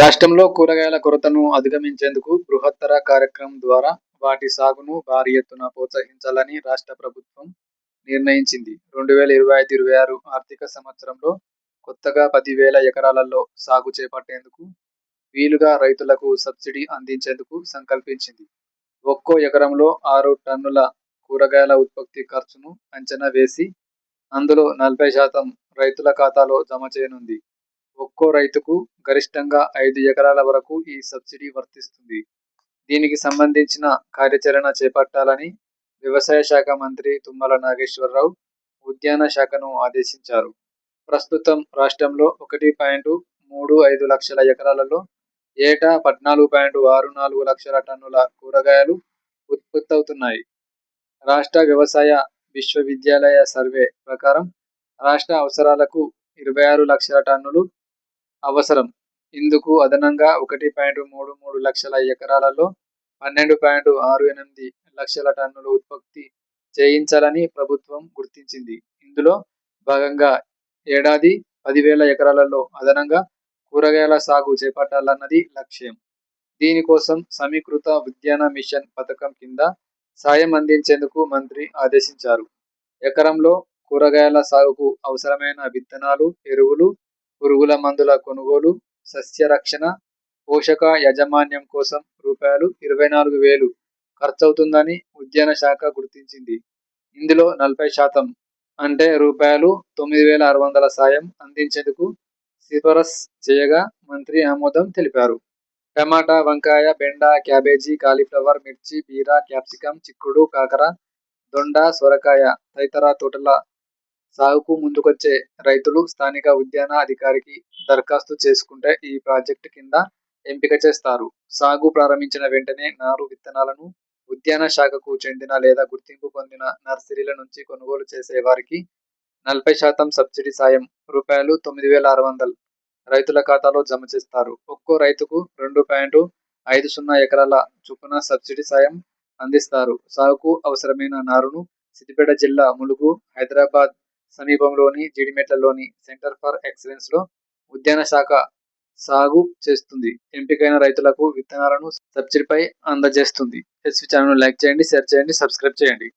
రాష్ట్రంలో కూరగాయల కొరతను అధిగమించేందుకు బృహత్తర కార్యక్రమం ద్వారా వాటి సాగును భారీ ఎత్తున ప్రోత్సహించాలని రాష్ట్ర ప్రభుత్వం నిర్ణయించింది. రెండు వేల ఇరవై ఐదు ఇరవై ఆరు ఆర్థిక సంవత్సరంలో కొత్తగా పది వేల ఎకరాలలో సాగు చేపట్టేందుకు వీలుగా రైతులకు సబ్సిడీ అందించేందుకు సంకల్పించింది. ఒక్కో ఎకరంలో ఆరు టన్నుల కూరగాయల ఉత్పత్తి ఖర్చును అంచనా వేసి అందులో నలభై శాతం రైతుల ఖాతాలో జమ చేయనుంది. ఒక్కో రైతుకు గరిష్టంగా ఐదు ఎకరాల వరకు ఈ సబ్సిడీ వర్తిస్తుంది. దీనికి సంబంధించిన కార్యాచరణ చేపట్టాలని వ్యవసాయ శాఖ మంత్రి తుమ్మల నాగేశ్వరరావు ఉద్యాన శాఖను ఆదేశించారు. ప్రస్తుతం రాష్ట్రంలో ఒకటి పాయింట్ మూడు ఐదు లక్షల ఎకరాలలో ఏటా పద్నాలుగు పాయింట్ ఆరు నాలుగు లక్షల టన్నుల కూరగాయలు ఉత్పత్తవుతున్నాయి. రాష్ట్ర వ్యవసాయ విశ్వవిద్యాలయ సర్వే ప్రకారం రాష్ట్ర అవసరాలకు ఇరవై ఆరు లక్షల టన్నులు అవసరం. ఇందుకు అదనంగా ఒకటి పాయింట్ మూడు మూడు లక్షల ఎకరాలలో పన్నెండు పాయింట్ ఆరు ఎనిమిది లక్షల టన్నులు ఉత్పత్తి చేయించాలని ప్రభుత్వం గుర్తించింది. ఇందులో భాగంగా ఏడాది పది వేల ఎకరాలలో అదనంగా కూరగాయల సాగు చేపట్టాలన్నది లక్ష్యం. దీనికోసం సమీకృత ఉద్యాన మిషన్ పథకం కింద సాయం అందించేందుకు మంత్రి ఆదేశించారు. ఎకరంలో కూరగాయల సాగుకు అవసరమైన విత్తనాలు, ఎరువులు, పురుగుల మందుల కొనుగోలు, సస్య రక్షణ, పోషక యాజమాన్యం కోసం రూపాయలు ఇరవై నాలుగు వేలు ఖర్చవుతుందని ఉద్యాన శాఖ గుర్తించింది. ఇందులో నలభై శాతం అంటే రూపాయలు తొమ్మిది వేల ఆరు వందల సాయం అందించేందుకు సిఫారసు చేయగా మంత్రి ఆమోదం తెలిపారు. టమాటా, వంకాయ, బెండ, క్యాబేజీ, కాలీఫ్లవర్, మిర్చి, బీర, క్యాప్సికం, చిక్కుడు, కాకర, దొండ, సొరకాయ తదితర తోటల సాగుకు ముందుకొచ్చే రైతులు స్థానిక ఉద్యాన అధికారికి దరఖాస్తు చేసుకుంటే ఈ ప్రాజెక్టు కింద ఎంపిక చేస్తారు. సాగు ప్రారంభించిన వెంటనే నారు విత్తనాలను ఉద్యాన శాఖకు చెందిన లేదా గుర్తింపు పొందిన నర్సరీల నుంచి కొనుగోలు చేసే వారికి నలభై శాతం సబ్సిడీ సాయం రూపాయలు తొమ్మిది వేల ఆరు వందలు రైతుల ఖాతాలో జమ చేస్తారు. ఒక్కో రైతుకు రెండు పాయింట్ ఐదు సున్నా ఎకరాల చొప్పున సబ్సిడీ సాయం అందిస్తారు. సాగుకు అవసరమైన నారును సిద్దిపేట జిల్లా ములుగు, హైదరాబాద్ సమీపంలోని జీడిమెట్లలోని సెంటర్ ఫర్ ఎక్సలెన్స్లో ఉద్యాన శాఖ సాగు చేస్తుంది. ఎంపికైన రైతులకు విత్తనాలను సబ్సిడీపై అందజేస్తుంది. ఎస్వీ ఛానల్ లైక్ చేయండి, షేర్ చేయండి, సబ్స్క్రైబ్ చేయండి.